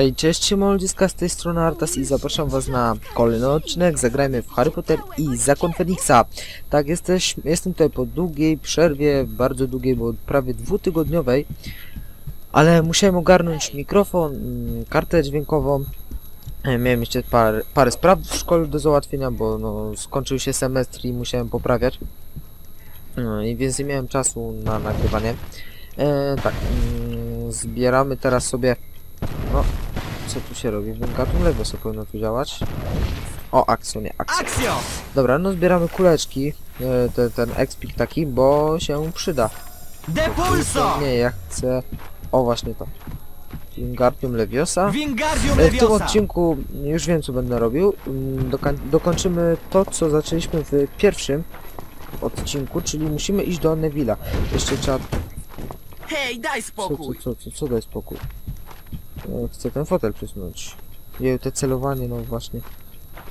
Ej, cześć, ludziska, z tej strony Artas i zapraszam was na kolejny odcinek. Zagrajmy w Harry Potter i Zakon Feniksa. Tak, jesteś, jestem tutaj po długiej przerwie, bardzo długiej, bo prawie dwutygodniowej. Ale musiałem ogarnąć mikrofon, mm, kartę dźwiękową. E, Miałem jeszcze par, parę spraw w szkole do załatwienia, bo no, skończył się semestr i musiałem poprawiać. No i więc nie miałem czasu na nagrywanie. E, tak, mm, zbieramy teraz sobie... No, co tu się robi? Wingatum Leviosa powinno tu działać. O, akcją, nie, akcją. Akcjo! Dobra, no zbieramy kuleczki, e, te, ten expik taki, bo się przyda. Depulso! Nie, ja chcę... O, właśnie to. Wingardium Leviosa. Wingardium E, W tym Leviosa! odcinku już wiem co będę robił. Mm, Dokoń dokończymy to co zaczęliśmy w pierwszym odcinku, czyli musimy iść do Neville'a. Jeszcze trzeba... Hej, daj Co, co, spokój! co, co, co daj spokój. E, Chcę ten fotel przesunąć. Jej, te celowanie, no właśnie.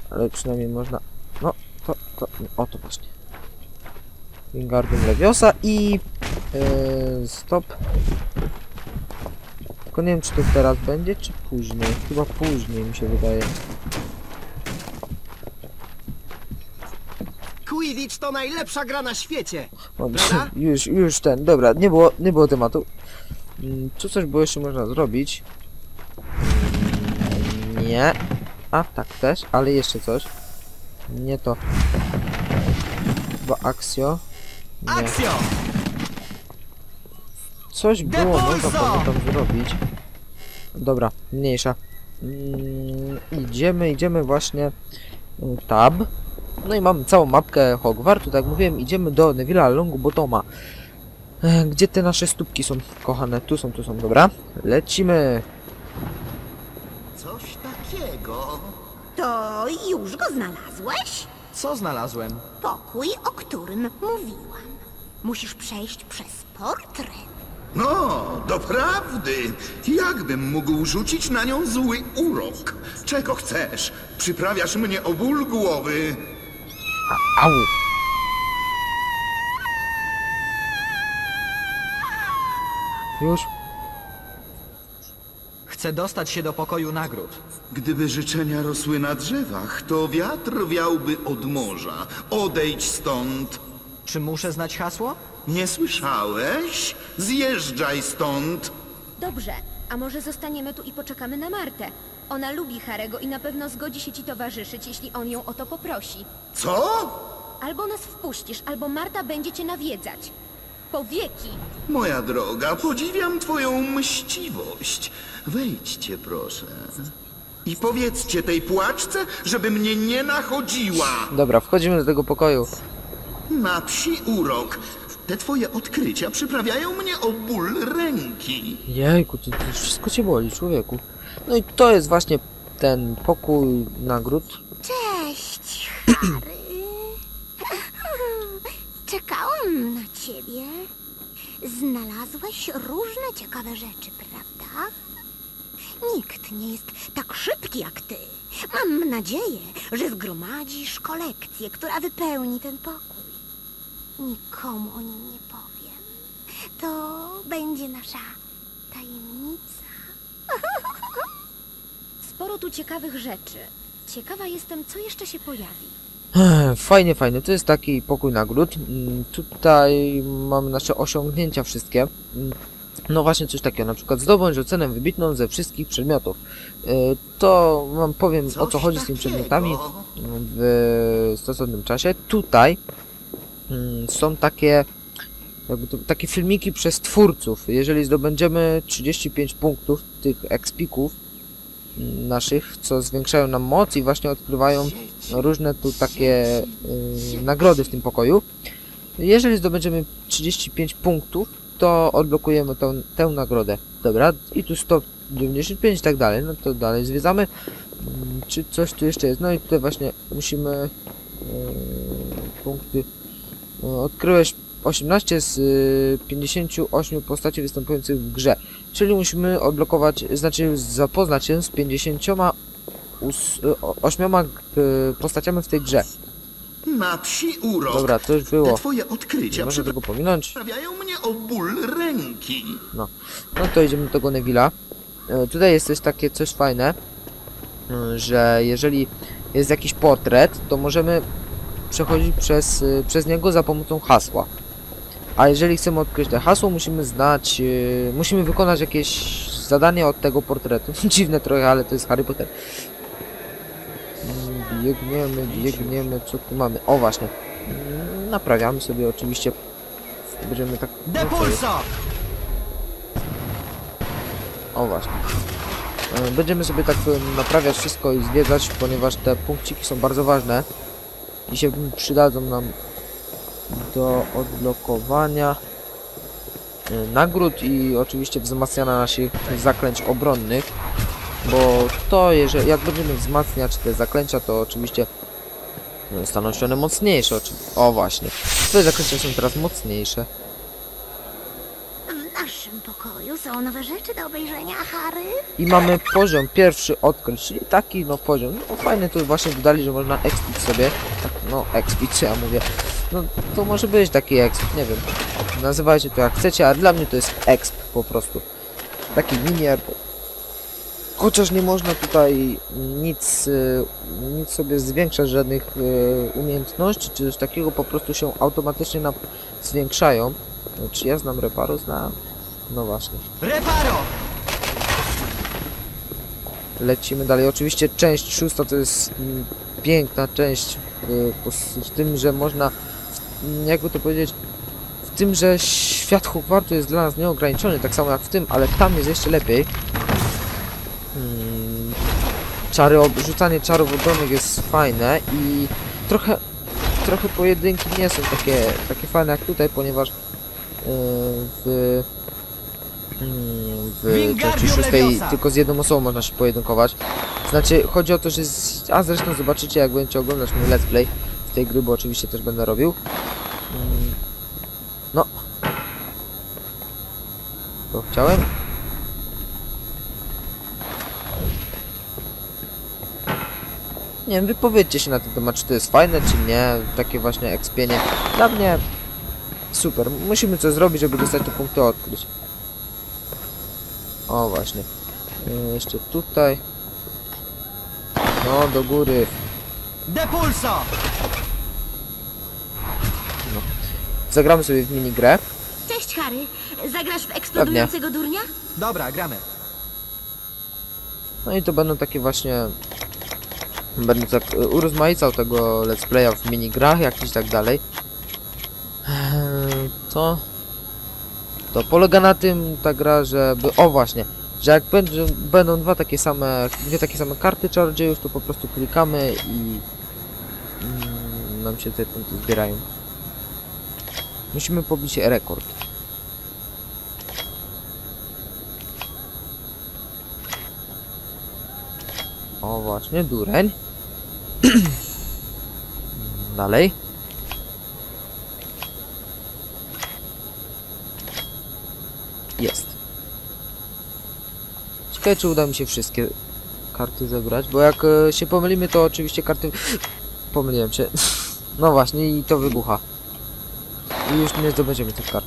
Ale przynajmniej można... No, to, to, o to właśnie. Wingardium Leviosa i... E, stop. Tylko nie wiem czy to teraz będzie, czy później. Chyba później mi się wydaje. Quidditch to najlepsza gra na świecie. O, Dobra. już, już ten, dobra, nie było, nie było tematu. Mm, Tu coś było jeszcze można zrobić. Mm, Nie. A, tak też, ale jeszcze coś. Nie to. Chyba Axio. Nie. Coś było, można Depulso! pamiętam zrobić. Dobra, mniejsza. Mm, idziemy, idziemy właśnie y, tab. No i mamy całą mapkę Hogwartu, tak mówiłem, idziemy do Neville'a Longbotoma. Gdzie te nasze stópki są, kochane? Tu są, tu są, dobra. Lecimy. To już go znalazłeś? Co znalazłem? Pokój, o którym mówiłam. Musisz przejść przez portret. No, doprawdy. Jakbym mógł rzucić na nią zły urok? Czego chcesz? Przyprawiasz mnie o ból głowy. Au! Już? Chcę dostać się do pokoju nagród. Gdyby życzenia rosły na drzewach, to wiatr wiałby od morza. Odejdź stąd. Czy muszę znać hasło? Nie słyszałeś? Zjeżdżaj stąd. Dobrze, a może zostaniemy tu i poczekamy na Martę? Ona lubi Harego i na pewno zgodzi się ci towarzyszyć, jeśli on ją o to poprosi. Co? Albo nas wpuścisz, albo Marta będzie cię nawiedzać. Po wieki. Moja droga, podziwiam twoją mściwość. Wejdźcie, proszę. I powiedzcie tej płaczce, żeby mnie nie nachodziła. Dobra, wchodzimy do tego pokoju. Na psi urok. Te twoje odkrycia przyprawiają mnie o ból ręki. Jejku, to, to wszystko cię boli, człowieku. No i to jest właśnie ten pokój nagród. Cześć, Harry. Na ciebie. Znalazłeś różne ciekawe rzeczy, prawda? Nikt nie jest tak szybki jak ty. Mam nadzieję, że zgromadzisz kolekcję, która wypełni ten pokój. Nikomu o nim nie powiem. To będzie nasza tajemnica. Sporo tu ciekawych rzeczy. Ciekawa jestem, co jeszcze się pojawi. Fajnie, fajnie. To jest taki pokój nagród. Mm, Tutaj mamy nasze osiągnięcia wszystkie. Mm, No właśnie coś takiego, na przykład zdobądź ocenę wybitną ze wszystkich przedmiotów. E, To wam powiem o co chodzi z tymi przedmiotami w stosownym czasie. Tutaj mm, są takie to, takie filmiki przez twórców. Jeżeli zdobędziemy 35 punktów tych expików naszych, co zwiększają nam moc i właśnie odkrywają różne tu takie y, nagrody w tym pokoju. Jeżeli zdobędziemy 35 punktów, to odblokujemy tą, tę nagrodę. Dobra, i tu 195 i tak dalej. No to dalej zwiedzamy. Mm, Czy coś tu jeszcze jest? No i tutaj właśnie musimy y, punkty. y, Odkryłeś 18 z y, 58 postaci występujących w grze. Czyli musimy odblokować, znaczy zapoznać się z 50 ós- y, o- ośmioma y, postaciami w tej grze. Na psi urok. Dobra, to już Te było. twoje odkrycia Nie można tego pominąć. przyprawiają mnie o ból ręki. No to idziemy do tego Neville'a. e, tutaj jest też takie coś fajne, e, że jeżeli jest jakiś portret, to możemy przechodzić przez, e, przez niego za pomocą hasła. A jeżeli chcemy odkryć to hasło, musimy znać, e, musimy wykonać jakieś zadanie od tego portretu. Dziwne trochę, ale to jest Harry Potter. Mm, Biegniemy, biegniemy, co tu mamy? O właśnie. Mm, Naprawiamy sobie oczywiście. Będziemy tak. Depulso! O właśnie. E, Będziemy sobie tak e, naprawiać wszystko i zwiedzać, ponieważ te punkciki są bardzo ważne i się przydadzą nam do odblokowania e, nagród i oczywiście wzmacniania naszych zaklęć obronnych, bo to, jeżeli, jak będziemy wzmacniać te zaklęcia, to oczywiście e, staną się one mocniejsze. O właśnie, te zaklęcia są teraz mocniejsze. W naszym pokoju są nowe rzeczy do obejrzenia, Harry. I mamy poziom pierwszy odkryć, czyli taki no poziom. No fajny tu właśnie dodali, że można expić sobie. Tak, no expić, ja mówię. No to może być taki exp, nie wiem. Nazywajcie to jak chcecie, a dla mnie to jest exp po prostu. Taki minier. Chociaż nie można tutaj nic, y, nic sobie zwiększać, żadnych y, umiejętności, czy coś takiego, po prostu się automatycznie nam zwiększają. Czy ja znam Reparo? Znam. No właśnie. Reparo! Lecimy dalej. Oczywiście część szósta to jest mm, piękna część w, w, w tym, że można, jakby to powiedzieć, w tym, że świat Hogwartu jest dla nas nieograniczony, tak samo jak w tym, ale tam jest jeszcze lepiej. Mm, czary, rzucanie czarów obronnych jest fajne i trochę, trochę pojedynki nie są takie, takie fajne jak tutaj, ponieważ yy, w mm, w części szóstej tylko z jedną osobą można się pojedynkować. Znaczy, chodzi o to, że z... a zresztą zobaczycie jak będziecie oglądać mój let's play z tej gry, bo oczywiście też będę robił. Mm, No. To chciałem. Nie wiem, wypowiedzcie się na ten temat, czy to jest fajne, czy nie. Takie właśnie ekspienie. Dla mnie super. Musimy coś zrobić, żeby dostać te punkty odkryć. O właśnie. E, Jeszcze tutaj. No, do góry. Depulso! Zagramy sobie w minigrę. Cześć, Harry. Zagrasz w eksplodującego durnia? Dobra, gramy. No i to będą takie właśnie... Będę tak e, urozmaicał tego let's playa w minigrach, jakiś tak dalej. Eee, To... To polega na tym ta gra, żeby... O właśnie! Że jak będzie, będą dwa takie same, dwie takie same karty czarodziejów, to po prostu klikamy i... Mm, nam się te punkty zbierają. Musimy pobić rekord. O właśnie, dureń. Dalej. Jest. Ciekawe, czy uda mi się wszystkie karty zebrać, bo jak e, się pomylimy, to oczywiście karty... Pomyliłem się. No właśnie, i to wybucha. I już nie zdobędziemy tych kart.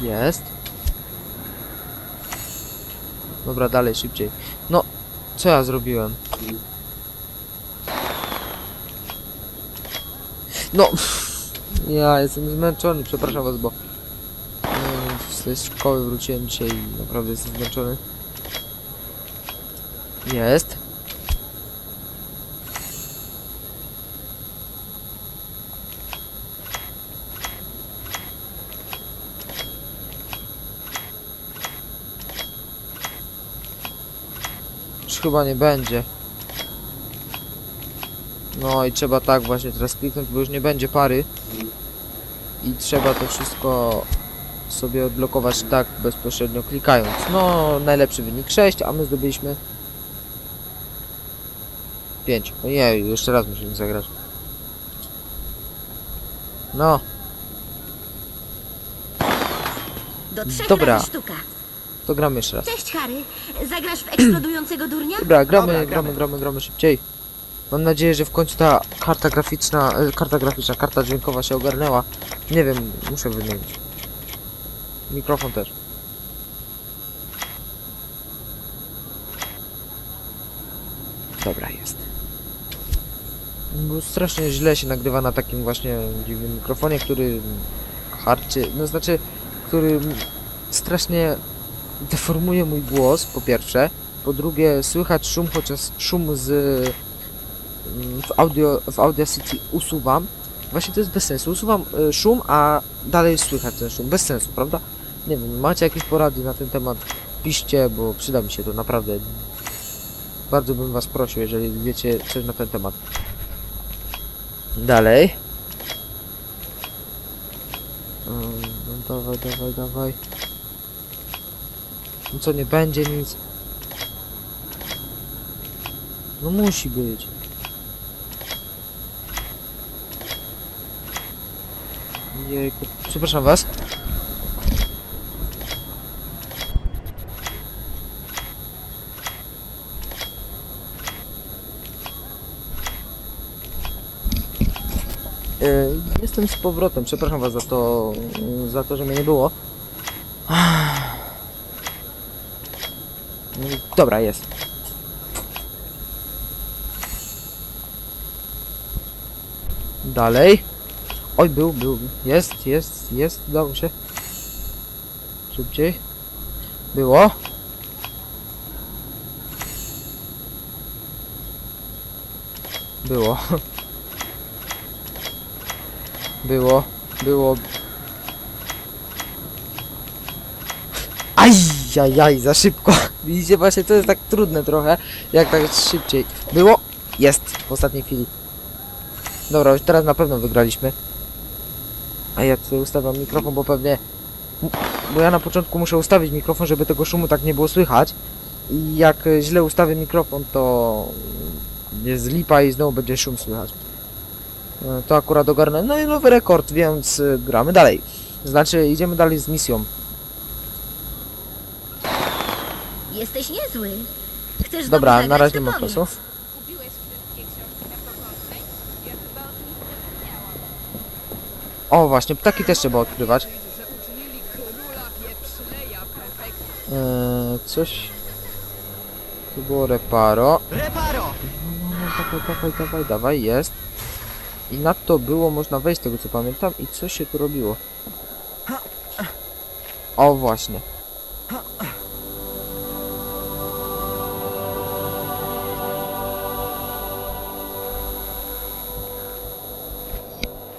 Jest. Dobra, dalej, szybciej. No, co ja zrobiłem? No, ja jestem zmęczony, przepraszam was, bo mm, z szkoły wróciłem dzisiaj i naprawdę jestem zmęczony. Jest. Chyba nie będzie. No i trzeba tak właśnie teraz kliknąć, bo już nie będzie pary. I trzeba to wszystko sobie odblokować tak bezpośrednio klikając. No, najlepszy wynik 6, a my zdobyliśmy 5. Ojej, jeszcze raz musimy zagrać. No, Do trzech Dobra. sztuka. To gramy jeszcze raz. Cześć, Harry. Zagrasz w eksplodującego durnia? Dobra, gramy, Dobra, gramy, gramy. gramy, gramy szybciej. Mam nadzieję, że w końcu ta karta graficzna, e, karta graficzna, karta dźwiękowa się ogarnęła. Nie wiem, muszę wymienić. Mikrofon też. Dobra, jest. Bo strasznie źle się nagrywa na takim właśnie dziwnym mikrofonie, który harcie, no znaczy, który strasznie deformuje mój głos, po pierwsze. Po drugie, słychać szum, chociaż szum z mm, w audio, w Audacity usuwam. Właśnie to jest bez sensu. Usuwam y, szum, a dalej słychać ten szum. Bez sensu, prawda? Nie wiem, macie jakieś porady na ten temat? Piszcie, bo przyda mi się to naprawdę. Bardzo bym was prosił, jeżeli wiecie coś na ten temat. Dalej. No dawaj, dawaj, dawaj. Co, nie będzie nic? No musi być. Jejku, przepraszam was. E, Jestem z powrotem, przepraszam was za to, za to, że mnie nie było. No i Dobra, jest. Dalej. Oj, był, był. Jest, jest, jest. Udało się. Szybciej. Było. Było. Było. Było. Ajajaj, za szybko. Widzicie, właśnie to jest tak trudne trochę, jak tak szybciej. Było. Jest, w ostatniej chwili. Dobra, już teraz na pewno wygraliśmy. A ja tutaj ustawiam mikrofon, bo pewnie... Bo ja na początku muszę ustawić mikrofon, żeby tego szumu tak nie było słychać. I jak źle ustawię mikrofon, to... Jest lipa i znowu będzie szum słychać. E, To akurat ogarnę. No i nowy rekord, więc e, gramy dalej. Znaczy, idziemy dalej z misją. Jesteś niezły. Chcesz Dobra, na razie nie mam powiedz. czasu. O właśnie, ptaki też trzeba odkrywać. Eee, coś... To było reparo. Reparo! No, no, dawaj, dawaj, dawaj, dawaj, jest. I na to było można wejść, z tego co pamiętam. I co się tu robiło? O, właśnie.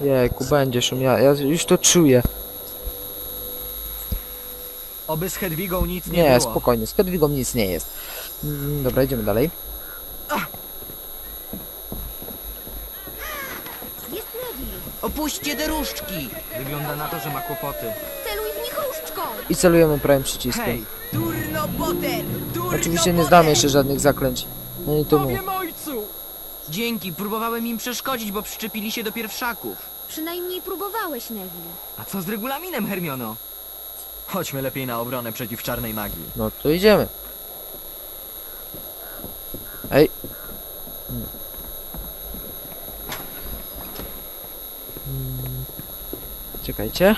Jejku, będzie szum, ja, ja już to czuję. Oby z Hedwigą nic nie, Nie, było. spokojnie, z Hedwigą nic nie jest. Mm, dobra, idziemy dalej. Jest Neville. Opuśćcie te różdżki! Wygląda na to, że ma kłopoty. Celuj w nich różdżką. I celujemy prawym przyciskiem. Hej! Durno Potter! Durno Oczywiście nie znamy jeszcze żadnych zaklęć. No i to mu. Powiem ojcu! Dzięki, próbowałem im przeszkodzić, bo przyczepili się do pierwszaków. Przynajmniej próbowałeś, Neville. A co z regulaminem, Hermiono? Chodźmy lepiej na obronę przeciw czarnej magii. No to idziemy. Ej. Hmm. Mm. Czekajcie.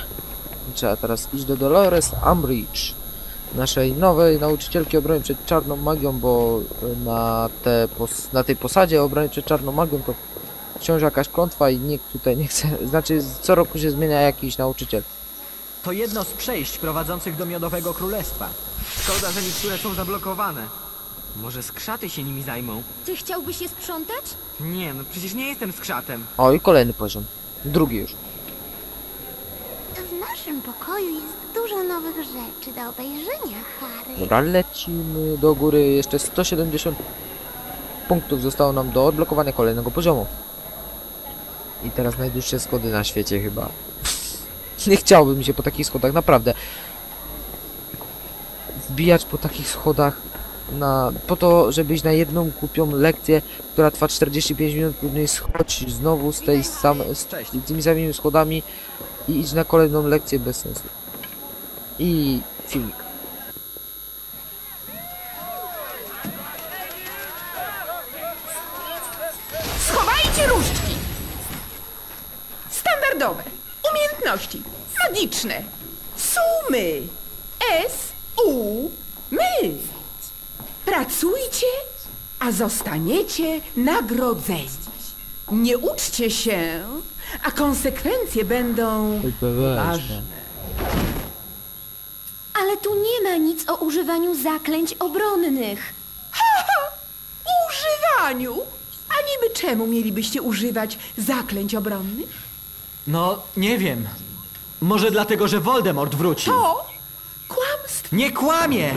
Trzeba teraz iść do Dolores Umbridge. Naszej nowej nauczycielki obrony przed czarną magią, bo na, te pos na tej posadzie obrony przed czarną magią to wciąż jakaś klątwa i nikt tutaj nie chce, znaczy co roku się zmienia jakiś nauczyciel. To jedno z przejść prowadzących do Miodowego Królestwa. Szkoda, że niektóre są zablokowane. Może skrzaty się nimi zajmą? Ty chciałbyś je sprzątać? Nie, no przecież nie jestem skrzatem. O i kolejny poziom. Drugi już. W naszym pokoju jest dużo nowych rzeczy do obejrzenia, Harry. Dobra, lecimy do góry. Jeszcze 170 punktów zostało nam do odblokowania kolejnego poziomu. I teraz najdłuższe schody na świecie chyba. Nie chciałbym się po takich schodach, naprawdę. Wbijać po takich schodach na, po to, żeby iść na jedną głupią lekcję, która trwa 45 minut, później schodzić znowu z tej samej, z Cześć. tymi samymi schodami i iść na kolejną lekcję bez sensu. I filmik. Okoliczności. Magiczne. Sumy. S, U, my. Pracujcie, a zostaniecie nagrodzeni. Nie uczcie się, a konsekwencje będą ważne. Ale tu nie ma nic o używaniu zaklęć obronnych. Używaniu? A niby czemu mielibyście używać zaklęć obronnych? No, nie wiem. Może dlatego, że Voldemort wrócił. To kłamstwo. Nie kłamie!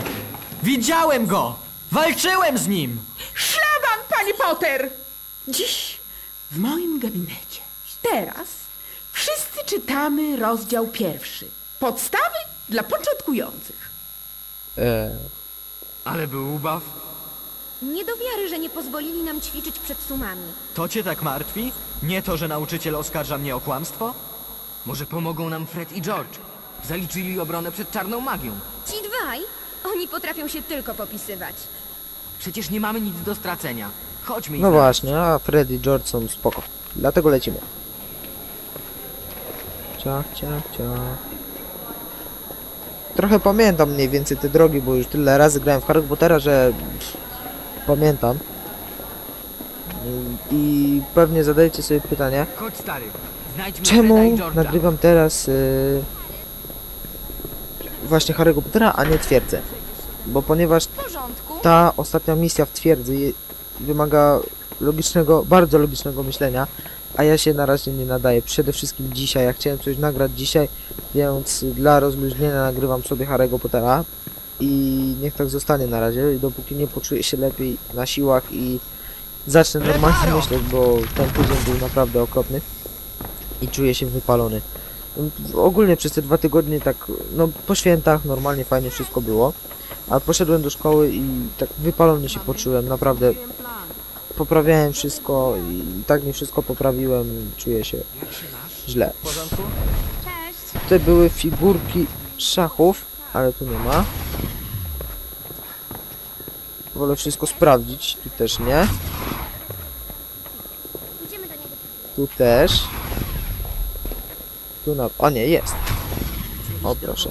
Widziałem go! Walczyłem z nim! Szlaban, panie Potter! Dziś w moim gabinecie. Teraz wszyscy czytamy rozdział pierwszy. Podstawy dla początkujących. E, Ale był ubaw. Nie do wiary, że nie pozwolili nam ćwiczyć przed sumami. To cię tak martwi? Nie to, że nauczyciel oskarża mnie o kłamstwo? Może pomogą nam Fred i George? Zaliczyli obronę przed czarną magią. Ci dwaj, oni potrafią się tylko popisywać. Przecież nie mamy nic do stracenia. Chodźmy i no właśnie, a Freddy i George są spoko. Dlatego lecimy. Ciach, ciach, ciach. Trochę pamiętam mniej więcej te drogi, bo już tyle razy grałem w Harry Pottera, że pff, pamiętam. I, I pewnie zadajecie sobie pytanie, czemu nagrywam teraz y, właśnie Harry'ego Pottera, a nie twierdzę. Bo ponieważ ta ostatnia misja w twierdzy wymaga logicznego, bardzo logicznego myślenia, a ja się na razie nie nadaję. Przede wszystkim dzisiaj, ja chciałem coś nagrać dzisiaj, więc dla rozluźnienia nagrywam sobie Harry'ego Pottera i niech tak zostanie na razie, dopóki nie poczuję się lepiej na siłach i zacznę normalnie myśleć, bo ten tydzień był naprawdę okropny i czuję się wypalony. Ogólnie przez te dwa tygodnie tak, no po świętach normalnie fajnie wszystko było. A poszedłem do szkoły i tak wypalony się poczułem, naprawdę poprawiałem wszystko i tak nie wszystko poprawiłem, czuję się źle. Tutaj były figurki szachów, ale tu nie ma. Wolę wszystko sprawdzić, tu też nie. Tu też. Tu na... O nie, jest. O proszę.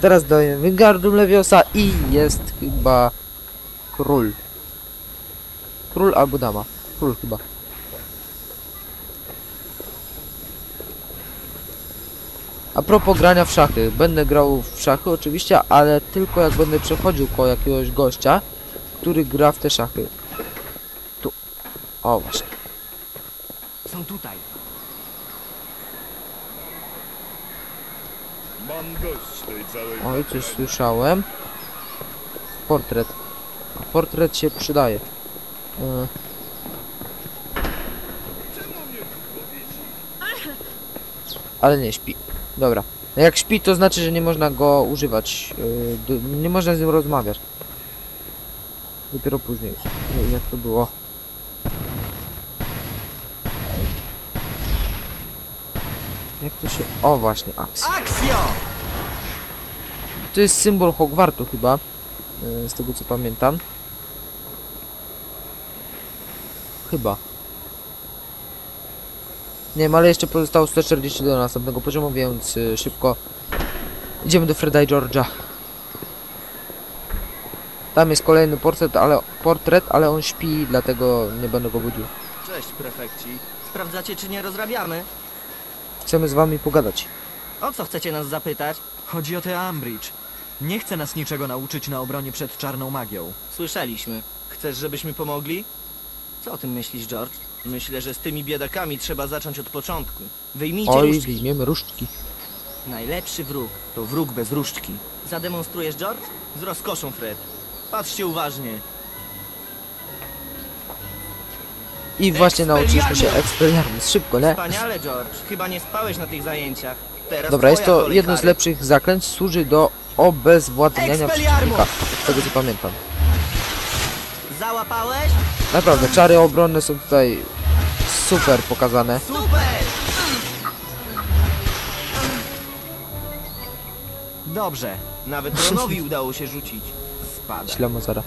Teraz daję Wingardium Leviosa i jest chyba król. Król albo dama. Król chyba. A propos grania w szachy. Będę grał w szachy oczywiście, ale tylko jak będę przechodził koło jakiegoś gościa, który gra w te szachy. Tu. O właśnie. Są tutaj. Mam dość tej całej... Oj, coś słyszałem. Portret. A portret się przydaje. E. Ale nie śpi. Dobra. Jak śpi, to znaczy, że nie można go używać. Yy, do- nie można z nim rozmawiać. Dopiero później. Jak to było. Jak to się... O, właśnie, aks. Akcjo! To jest symbol Hogwartu chyba, e, z tego co pamiętam. Chyba. Nie wiem, ale jeszcze pozostało 140 do następnego poziomu, więc y, szybko idziemy do Freda i George'a. Tam jest kolejny portret, ale portret, ale on śpi, dlatego nie będę go budził. Cześć, prefekci. Sprawdzacie, czy nie rozrabiamy? Chcemy z wami pogadać. O co chcecie nas zapytać? Chodzi o te Umbridge. Nie chce nas niczego nauczyć na obronie przed czarną magią. Słyszeliśmy. Chcesz, żebyśmy pomogli? Co o tym myślisz, George? Myślę, że z tymi biedakami trzeba zacząć od początku. Wyjmijcie Oj, różdżki. wyjmiemy różdżki. Najlepszy wróg to wróg bez różdżki. Zademonstrujesz, George? Z rozkoszą, Fred. Patrzcie uważnie. I właśnie nauczyliśmy się Expelliarmus. Szybko, nie? Wspaniale, George. Chyba nie spałeś na tych zajęciach. Teraz Dobra, jest to jedno z lepszych zaklęć, służy do obezwładniania przeciwnika. Z tego co pamiętam. Załapałeś? Naprawdę, czary obronne są tutaj super pokazane. Super! Dobrze. Nawet Ronowi udało się rzucić. Spada. Ślamazara.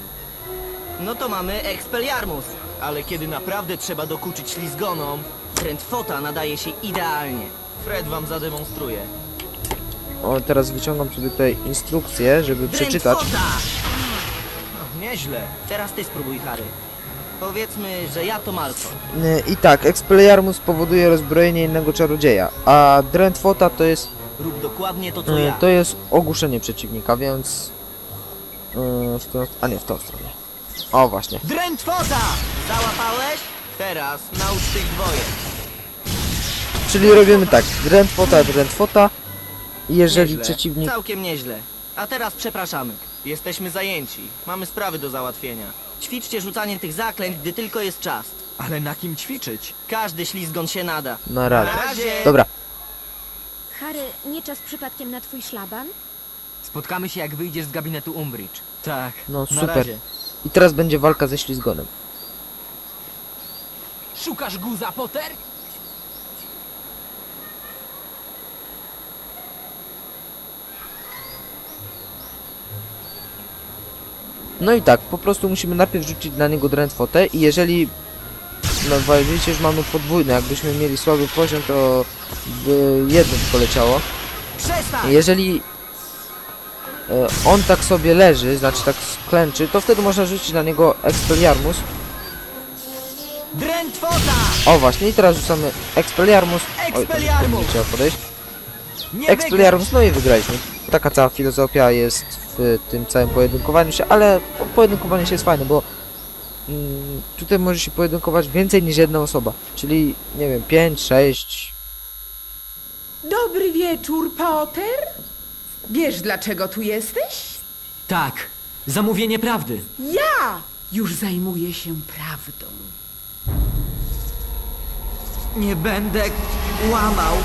No to mamy Expelliarmus. Ale kiedy naprawdę trzeba dokuczyć ślizgonom, Trentfota nadaje się idealnie. Fred wam zademonstruje. O, teraz wyciągam sobie tutaj instrukcję, żeby przeczytać. No, nieźle. Teraz ty spróbuj, Harry. Powiedzmy, że ja to Malfoy. Y, I tak, Expelliarmus powoduje rozbrojenie innego czarodzieja, a Drentwota to jest Rób dokładnie to, co y, ja. to jest ogłuszenie przeciwnika, więc y, w tą, a nie w tą stronę. O właśnie. Drętwota! Załapałeś? Teraz naucz tych dwoje. Czyli robimy tak, Drentwota. i Jeżeli Nieźle. przeciwnik Całkiem nieźle. A teraz przepraszamy. Jesteśmy zajęci. Mamy sprawy do załatwienia. Ćwiczcie rzucanie tych zaklęć, gdy tylko jest czas. Ale na kim ćwiczyć? Każdy ślizgon się nada. na razie. Na razie. Dobra, Harry, nie czas przypadkiem na twój szlaban? Spotkamy się jak wyjdziesz z gabinetu Umbridge. Tak, no Na super. razie. I teraz będzie walka ze ślizgonem. Szukasz guza, Potter? No i tak, po prostu musimy najpierw rzucić na niego drętwotę i jeżeli no wiecie, że mamy podwójne, jakbyśmy mieli słaby poziom, to by jedno by poleciało. Przestań! Jeżeli on tak sobie leży, znaczy tak sklęczy, to wtedy można rzucić na niego Expelliarmus. O właśnie, i teraz rzucamy Expelliarmus. Oj, nie trzeba podejść. Expelliarmus, no i wygraliśmy. Taka cała filozofia jest w tym całym pojedynkowaniu się, ale po- pojedynkowanie się jest fajne, bo mm, tutaj może się pojedynkować więcej niż jedna osoba. Czyli, nie wiem, 5, 6. Dobry wieczór, Potter. Wiesz, dlaczego tu jesteś? Tak, zamówienie prawdy. Ja już zajmuję się prawdą. Nie będę łamał.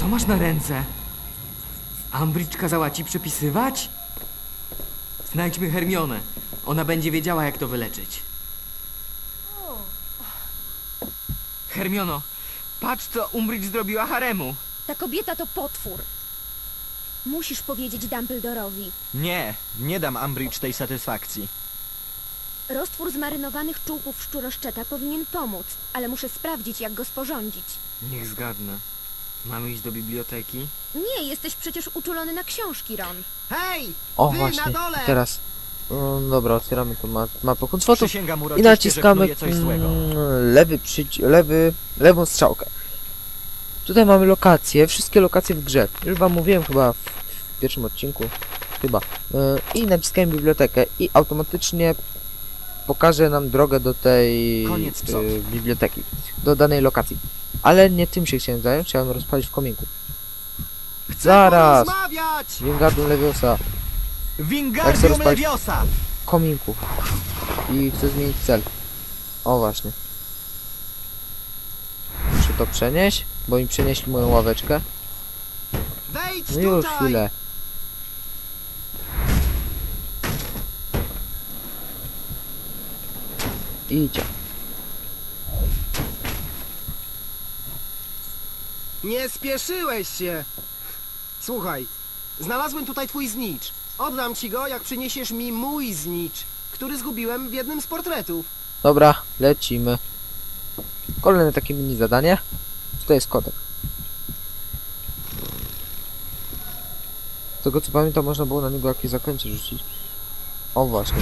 Co masz na ręce? Umbridge kazała ci przepisywać? Znajdźmy Hermionę. Ona będzie wiedziała, jak to wyleczyć. Hermiono, patrz co Umbridge zrobiła Haremu. Ta kobieta to potwór. Musisz powiedzieć Dumbledorowi. Nie, nie dam Umbridge tej satysfakcji. Roztwór zmarynowanych czółków szczuroszczeta powinien pomóc, ale muszę sprawdzić, jak go sporządzić. Niech zgadnę. Mamy iść do biblioteki? Nie, jesteś przecież uczulony na książki, Ron. Hej! O, Wy właśnie, na dole! teraz. No, dobra, otwieramy tą ma mapę kontrfotów i naciskamy coś złego. mm, lewy przyci lewy, lewą strzałkę. Tutaj mamy lokacje, wszystkie lokacje w grze. Już wam mówiłem chyba w, w pierwszym odcinku. Chyba. Yy, I naciskamy bibliotekę i automatycznie pokaże nam drogę do tej yy, biblioteki, do danej lokacji. Ale nie tym się chciałem zająć, chciałem rozpalić w kominku. Chcę Zaraz! Wingardium Leviosa. Wingardium Leviosa! kominku i chcę zmienić cel. O właśnie. Muszę to przenieść, bo mi przenieśli moją ławeczkę. No już chwilę. Idzie. Nie spieszyłeś się! Słuchaj, znalazłem tutaj twój znicz. Oddam ci go, jak przyniesiesz mi mój znicz, który zgubiłem w jednym z portretów. Dobra, lecimy. Kolejne takie mini zadanie. Tutaj jest kodek. Z tego co pamiętam, można było na niego jakieś zaklęcie rzucić. O właśnie.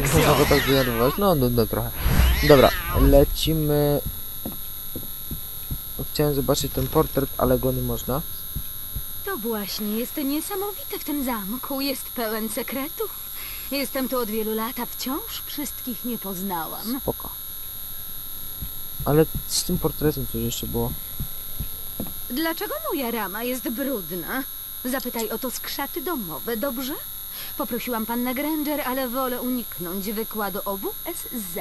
Można go tak zdenerwować. No, no, no trochę. Dobra, lecimy. Chciałem zobaczyć ten portret, ale go nie można. To właśnie jest niesamowite w tym zamku. Jest pełen sekretów. Jestem tu od wielu lat, a wciąż wszystkich nie poznałam. Spoko. Ale z tym portretem coś jeszcze było. Dlaczego moja rama jest brudna? Zapytaj o to skrzaty domowe, dobrze? Poprosiłam pannę Granger, ale wolę uniknąć wykładu o WSZ.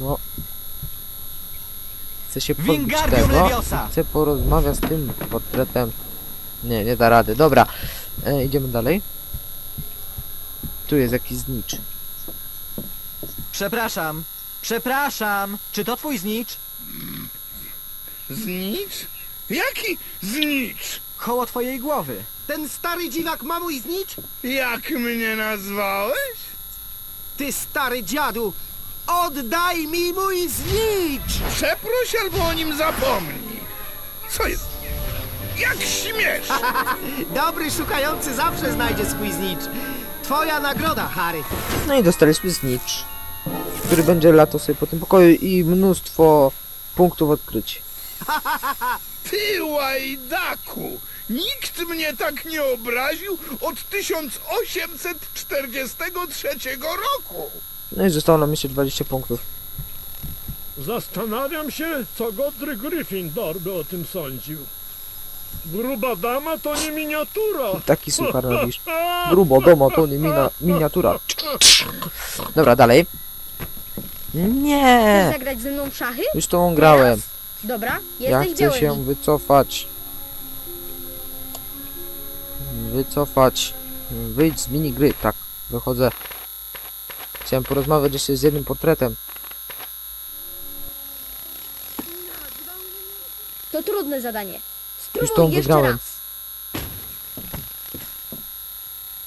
No. Chcę się pozbyć Wingardium tego. Leviosa! Chcę porozmawiać z tym portretem. Nie, nie da rady. Dobra. E, idziemy dalej. Tu jest jakiś znicz. Przepraszam, przepraszam. Czy to twój znicz? Znicz? Jaki znicz? koło twojej głowy. Ten stary dziwak ma mój znicz? Jak mnie nazwałeś? Ty stary dziadu! Oddaj mi mój znicz! Przeproś albo o nim zapomnij. Co jest? Jak śmiesz? Dobry szukający zawsze znajdzie swój znicz. Twoja nagroda, Harry. No i dostaliśmy znicz, który będzie latał sobie po tym pokoju i mnóstwo punktów odkryć. Ty łajdaku! Nikt mnie tak nie obraził od 1843 roku! No i zostało nam jeszcze 20 punktów. Zastanawiam się, co Godry Gryffindor by o tym sądził. Gruba dama to nie miniatura. Taki suchar robisz. Grubo, domo, to nie mina, miniatura. Dobra, dalej. Chcesz Nie! zagrać ze mną w szachy? Już tą grałem. Dobra, Ja jesteś chcę się wycofać. Wycofać. Wyjdź z minigry. Tak, wychodzę. Chciałem porozmawiać jeszcze z jednym portretem. To trudne zadanie. Już tą jeszcze wygrałem. raz.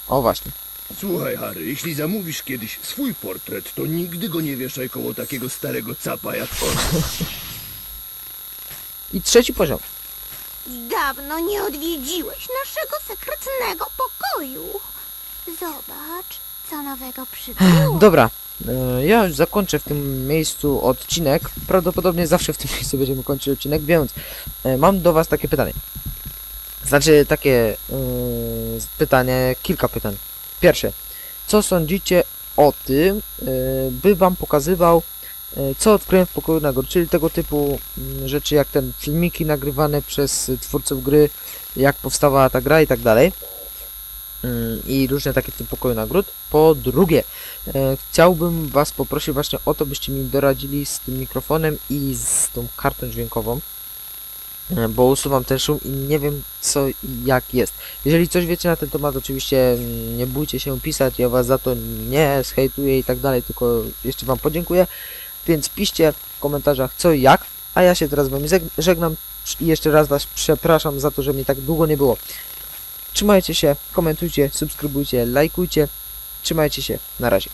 O właśnie. Słuchaj, Harry, jeśli zamówisz kiedyś swój portret, to nigdy go nie wieszaj koło takiego starego capa jak on. I trzeci poziom. Dawno nie odwiedziłeś naszego sekretnego pokoju. Zobacz, co nowego przybyło. Dobra. E, Ja już zakończę w tym miejscu odcinek. Prawdopodobnie zawsze w tym miejscu będziemy kończyć odcinek, więc e, mam do Was takie pytanie. Znaczy takie e, pytanie, kilka pytań. Pierwsze. Co sądzicie o tym, e, by Wam pokazywał, e, co odkryłem w pokoju na czyli tego typu mm, rzeczy jak ten filmiki nagrywane przez twórców gry, jak powstała ta gra i tak dalej. Mm, I różne takie typy pokoju nagród. Po drugie, e, chciałbym Was poprosić właśnie o to, byście mi doradzili z tym mikrofonem i z tą kartą dźwiękową, e, bo usuwam ten szum i nie wiem co i jak jest. Jeżeli coś wiecie na ten temat, oczywiście mm, nie bójcie się pisać, ja Was za to nie zhejtuję i tak dalej, tylko jeszcze Wam podziękuję, więc piszcie w komentarzach co i jak, a ja się teraz zeg- żegnam i jeszcze raz Was przepraszam za to, że mnie tak długo nie było. Trzymajcie się, komentujcie, subskrybujcie, lajkujcie. Trzymajcie się, na razie.